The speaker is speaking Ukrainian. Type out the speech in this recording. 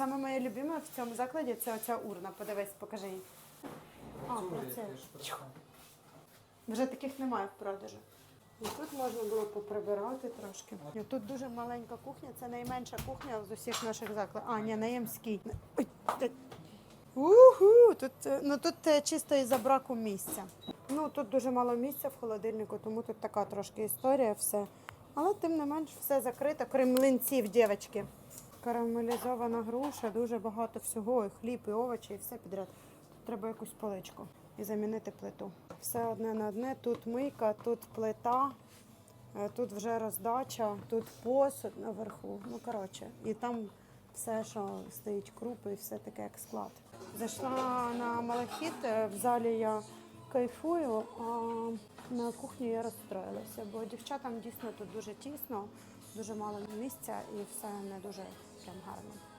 Саме моє любиме в цьому закладі це оця урна. Подивись, покажи її. А, про це. Вже таких немає в продажу. І тут можна було поприбирати трошки. І тут дуже маленька кухня, це найменша кухня з усіх наших закладів. А, ні, наємський. Уху! Тут, е, ну, тут е, чисто із-за браку місця. Ну, тут дуже мало місця в холодильнику, тому тут така трошки історія, все. Але тим не менш все закрито, крім млинців, дівчатки. Карамелізована груша, дуже багато всього, і хліб, і овочі, і все підряд. Тут треба якусь поличку і замінити плиту. Все одне на одне. Тут мийка, тут плита, е, тут вже роздача, тут посуд наверху. Ну, коротше, і там все, що стоїть крупи, і все таке як склад. Зайшла на малахіт, е, в залі я кайфую, а на кухні я розстроїлася, бо дівчатам дійсно тут дуже тісно, дуже мало місця і все не дуже прям гарно.